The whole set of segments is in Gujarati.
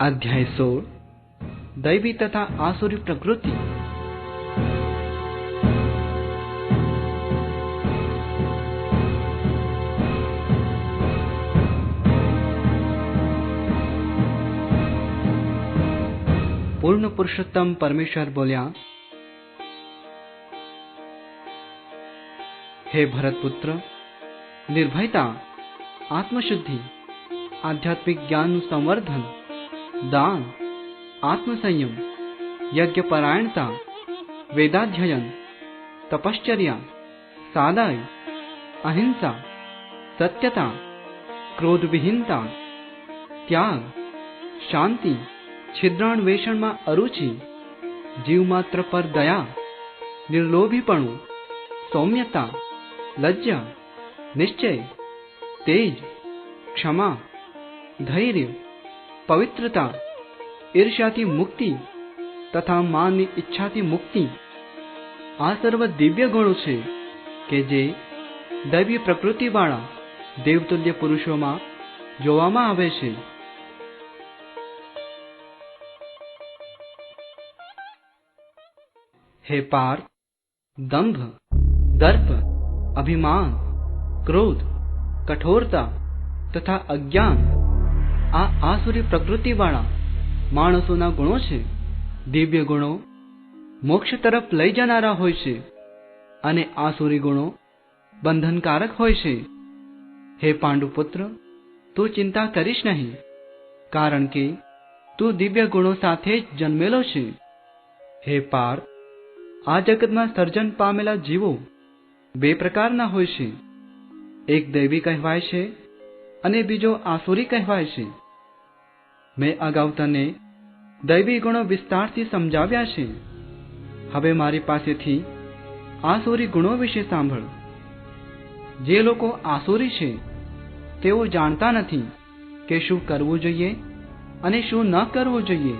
અધ્યાય સોળ દૈવી તથા આસુરી પ્રકૃતિ પૂર્ણ પુરુષોત્તમ પરમેશ્વર બોલ્યા હે ભરતપુત્ર નિર્ભયતા આત્મશુદ્ધિ આધ્યાત્મિક જ્ઞાનનું સંવર્ધન દાન આત્મસંયમ યજ્ઞપરાયણતા વેદાધ્યયન તપશ્ચર્યા સાદાય અહિંસા સત્યતા ક્રોધવિહીનતા ત્યાગ શાંતિ છિદ્રાન્વેષણમાં અરુચિ જીવમાત્ર પર દયા નિર્લોભીપણું સૌમ્યતા લજ્જા નિશ્ચય તેજ ક્ષમા ધૈર્ય પવિત્રતા ઈર્ષ્યાથી મુક્તિ તથા માનની ઈચ્છાથી મુક્તિ આ સર્વ દિવ્ય ગુણો છે કે જે દૈવી પ્રકૃતિવાળા દેવતુલ્ય પુરુષોમાં જોવામાં આવે છે હે પાર્થ દંભ દર્પ અભિમાન ક્રોધ કઠોરતા તથા અજ્ઞાન આસુરી પ્રકૃતિવાળા માણસોના ગુણો છે. દિવ્ય ગુણો મોક્ષ તરફ લઈ જનારા હોય છે અને આસુરી ગુણો બંધનકારક હોય છે. હે પાંડુપુત્ર તું ચિંતા કરીશ નહીં, કારણ કે તું દિવ્ય ગુણો સાથે જ જન્મેલો છે. હે પાર્થ આ જગતમાં સર્જન પામેલા જીવો બે પ્રકારના હોય છે. એક દૈવી કહેવાય છે અને બીજો આસુરી કહેવાય છે. મેં અગાઉ તને દૈવી ગુણો વિસ્તારથી સમજાવ્યા છે. હવે મારી પાસેથી આસુરી ગુણો વિશે સાંભળ. જે લોકો આસુરી છે, તેઓ જાણતા નથી કે શું કરવું જોઈએ અને શું ન કરવું જોઈએ.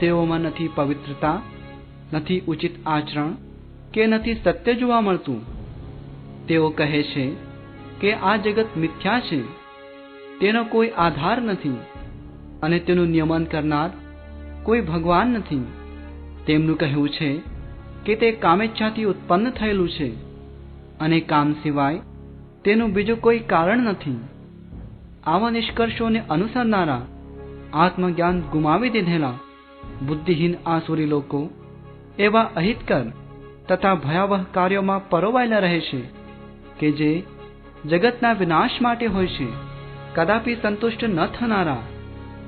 તેઓમાં નથી પવિત્રતા, નથી ઉચિત આચરણ કે નથી સત્ય જોવા મળતું. તેઓ કહે છે કે આ જગત મિથ્યા છે. તેનો કોઈ આધાર નથી. અને તેનું નિયમન કરનાર કોઈ ભગવાન નથી. તેમનું કહેવું છે કે તે કામેચ્છાથી ઉત્પન્ન થયેલું છે અને કામ સિવાય તેનું બીજું કોઈ કારણ નથી. આવા નિષ્કર્ષોને અનુસરનારા આત્મજ્ઞાન ગુમાવી દીધેલા બુદ્ધિહીન આસુરી લોકો એવા અહિતકર તથા ભયાવહ કાર્યોમાં પરોવાયેલા રહે છે કે જે જગતના વિનાશ માટે હોય છે. કદાપી સંતુષ્ટ ન થનારા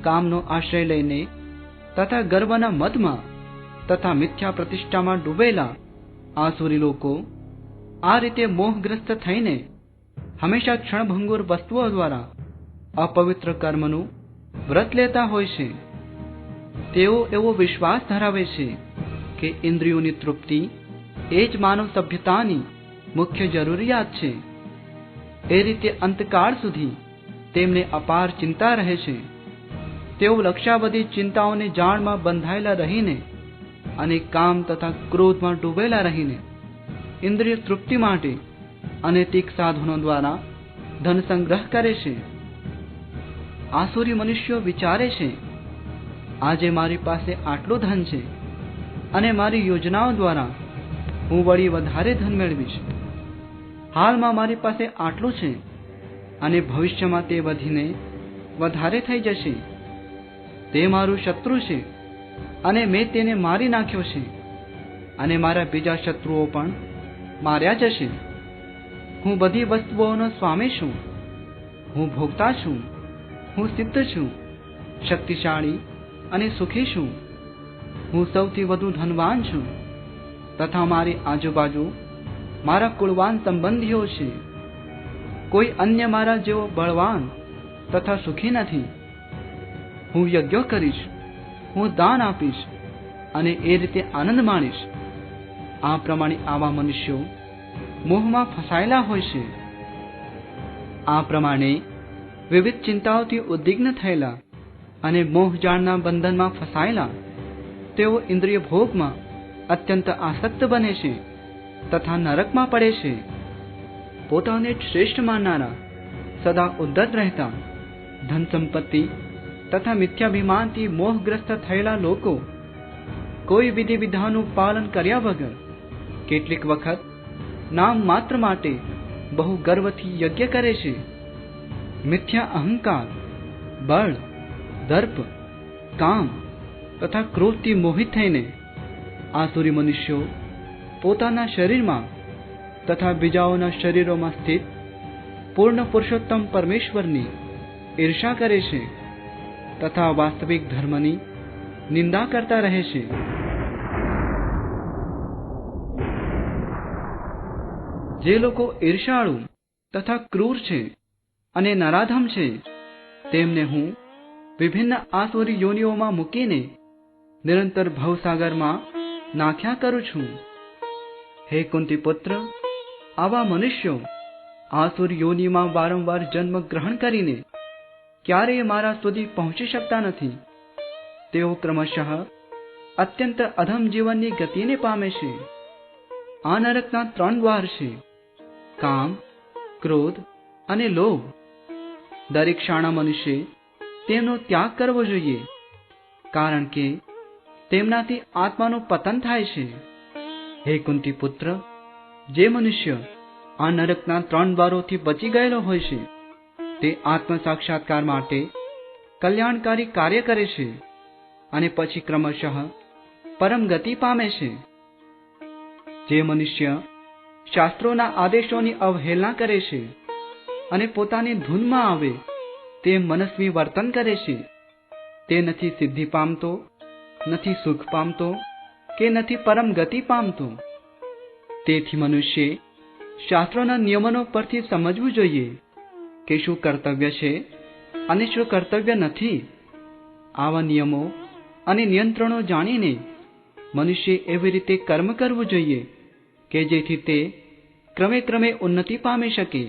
કામનો આશ્રય લઈને તથા ગર્વના મદમાં તથા મિથ્યા પ્રતિષ્ઠામાં ડૂબેલા આસુરી લોકો આ રીતે મોહગ્રસ્ત થઈને હંમેશા ક્ષણભંગુર વસ્તુઓ દ્વારા અપવિત્ર કર્મનું વ્રત લેતા હોય છે. તેઓ એવો વિશ્વાસ ધરાવે છે કે ઇન્દ્રિયોની તૃપ્તિ એ જ માનવ સભ્યતાની મુખ્ય જરૂરિયાત છે. એ રીતે અંતકાળ સુધી તેમને અપાર ચિંતા રહે છે. તેઓ લક્ષાવધિ ચિંતાઓને જાળમાં બંધાયેલા રહીને અને કામ તથા ક્રોધમાં ડૂબેલા રહીને ઇન્દ્રિય તૃપ્તિ માટે અનૈતિક સાધનો દ્વારા ધન સંગ્રહ કરે છે. આસુરી મનુષ્યો વિચારે છે, આજે મારી પાસે આટલું ધન છે અને મારી યોજનાઓ દ્વારા હું વળી વધારે ધન મેળવીશ. હાલમાં મારી પાસે આટલું છે અને ભવિષ્યમાં તે વધીને વધારે થઈ જશે. તે મારું શત્રુ છે અને મેં તેને મારી નાખ્યો છે. અને મારા બીજા શત્રુઓ પણ માર્યા જશે. હું બધી વસ્તુઓનો સ્વામી છું. હું ભોગતા છું. હું સિદ્ધ છું. શક્તિશાળી અને સુખી છું. હું સૌથી વધુ ધનવાન છું. તથા મારી આજુબાજુ મારા કુળવાન સંબંધીઓ છે. કોઈ અન્ય મારા જેવો બળવાન તથા સુખી નથી. હું યજ્ઞ કરીશ, હું દાન આપીશ અને એ રીતે આનંદ માણીશ. આ પ્રમાણે આવા મનુષ્યો મોહમાં ફસાયેલા હોય છે. આ પ્રમાણે વિવિધ ચિંતાઓથી ઉદ્વિગ્ન થયેલા અને મોહજાળના બંધનમાં ફસાયેલા, તેઓ ઇન્દ્રિય ભોગમાં અત્યંત આસક્ત બને છે તથા નરકમાં પડે છે. પોતાને શ્રેષ્ઠ માનનારા સદા ઉદ્ધત રહેતા ધન સંપત્તિ તથા મિથ્યાભિમાનથી મોહગ્રસ્ત થયેલા લોકો કોઈ વિધિ વિધાનનું પાલન કર્યા વગર કેટલીક વખત નામ માત્ર માટે બહુ ગર્વથી યજ્ઞ કરે છે. મિથ્યા અહંકાર, બળ, દર્પ, કામ તથા ક્રોધથી મોહિત થઈને આસુરી મનુષ્યો પોતાના શરીરમાં તથા બીજાઓના શરીરોમાં સ્થિત પૂર્ણ પુરુષોત્તમ પરમેશ્વરની ઈર્ષા કરે છે. તથા વાસ્તવિક ધર્મની નિંદા કરતા રહે છે. જે લોકો ઈર્ષાળુ તથા ક્રૂર છે અને નરાધમ છે, તેમને હું વિભિન્ન આસુરી યોનિઓમાં મૂકીને નિરંતર ભવસાગરમાં નાખ્યા કરું છું. હે કુંતી પુત્ર આવા મનુષ્યો આસુર યોનિમાં વારંવાર જન્મ ગ્રહણ કરીને ક્યારેય મારા સુધી પહોંચી શકતા નથી. તેઓ ક્રમશઃ અત્યંત અધમ જીવનની ગતિને પામે છે. આ નરકના ત્રણ દ્વાર છે. કામ, ક્રોધ અને લોભ. દરેક શાણા મનુષ્ય તેમનો ત્યાગ કરવો જોઈએ, કારણ કે તેમનાથી આત્માનું પતન થાય છે. હે કુંતી પુત્ર જે મનુષ્ય આ નરકના ત્રણ દ્વારોથી બચી ગયેલો હોય છે તે આત્મ સાક્ષાત્કાર માટે કલ્યાણકારી કાર્ય કરે છે અને પછી ક્રમશઃ પરમ ગતિ પામે છે. જે મનુષ્ય શાસ્ત્રોના આદેશોની અવહેલના કરે છે અને પોતાની ધૂનમાં આવે તે મનસ્વી વર્તન કરે છે. તે નથી સિદ્ધિ પામતો, નથી સુખ પામતો કે નથી પરમ ગતિ પામતો. તેથી મનુષ્ય શાસ્ત્રોના નિયમનો પરથી સમજવું જોઈએ. કે શું કર્તવ્ય છે અને શું કર્તવ્ય નથી? આવા નિયમો અને નિયંત્રણો જાણીને મનુષ્ય એવી રીતે કર્મ કરવું જોઈએ કે જેથી તે ક્રમે ક્રમે ઉન્નતિ પામી શકે.